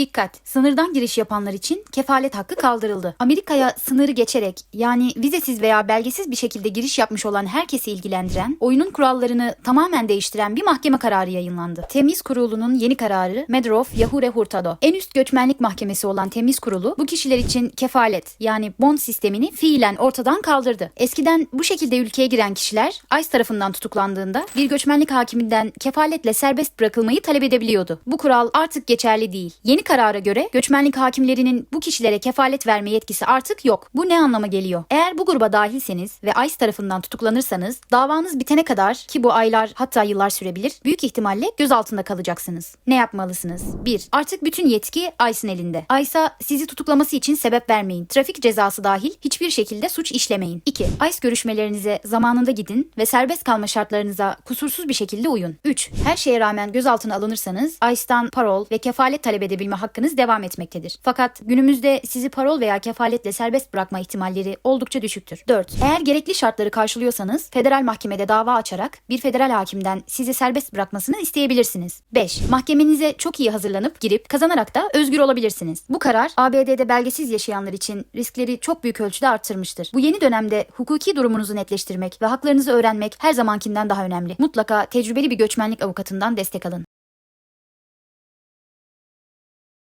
Dikkat! Sınırdan giriş yapanlar için kefalet hakkı kaldırıldı. Amerika'ya sınırı geçerek yani vizesiz veya belgesiz bir şekilde giriş yapmış olan herkesi ilgilendiren, oyunun kurallarını tamamen değiştiren bir mahkeme kararı yayınlandı. Temiz Kurulu'nun yeni kararı Medrov Yahure Hurtado. En üst göçmenlik mahkemesi olan Temiz Kurulu bu kişiler için kefalet yani bond sistemini fiilen ortadan kaldırdı. Eskiden bu şekilde ülkeye giren kişiler ICE tarafından tutuklandığında bir göçmenlik hakiminden kefaletle serbest bırakılmayı talep edebiliyordu. Bu kural artık geçerli değil. Yeni karara göre göçmenlik hakimlerinin bu kişilere kefalet verme yetkisi artık yok. Bu ne anlama geliyor? Eğer bu gruba dahilseniz ve ICE tarafından tutuklanırsanız davanız bitene kadar ki bu aylar hatta yıllar sürebilir büyük ihtimalle gözaltında kalacaksınız. Ne yapmalısınız? 1. Artık bütün yetki ICE'ın elinde. ICE'a sizi tutuklaması için sebep vermeyin. Trafik cezası dahil hiçbir şekilde suç işlemeyin. 2. ICE görüşmelerinize zamanında gidin ve serbest kalma şartlarınıza kusursuz bir şekilde uyun. 3. Her şeye rağmen gözaltına alınırsanız ICE'dan parol ve kefalet talep edebilme hakkınız devam etmektedir. Fakat günümüzde sizi parol veya kefaletle serbest bırakma ihtimalleri oldukça düşüktür. 4. Eğer gerekli şartları karşılıyorsanız federal mahkemede dava açarak bir federal hakimden sizi serbest bırakmasını isteyebilirsiniz. 5. Mahkemenize çok iyi hazırlanıp girip kazanarak da özgür olabilirsiniz. Bu karar ABD'de belgesiz yaşayanlar için riskleri çok büyük ölçüde arttırmıştır. Bu yeni dönemde hukuki durumunuzu netleştirmek ve haklarınızı öğrenmek her zamankinden daha önemli. Mutlaka tecrübeli bir göçmenlik avukatından destek alın.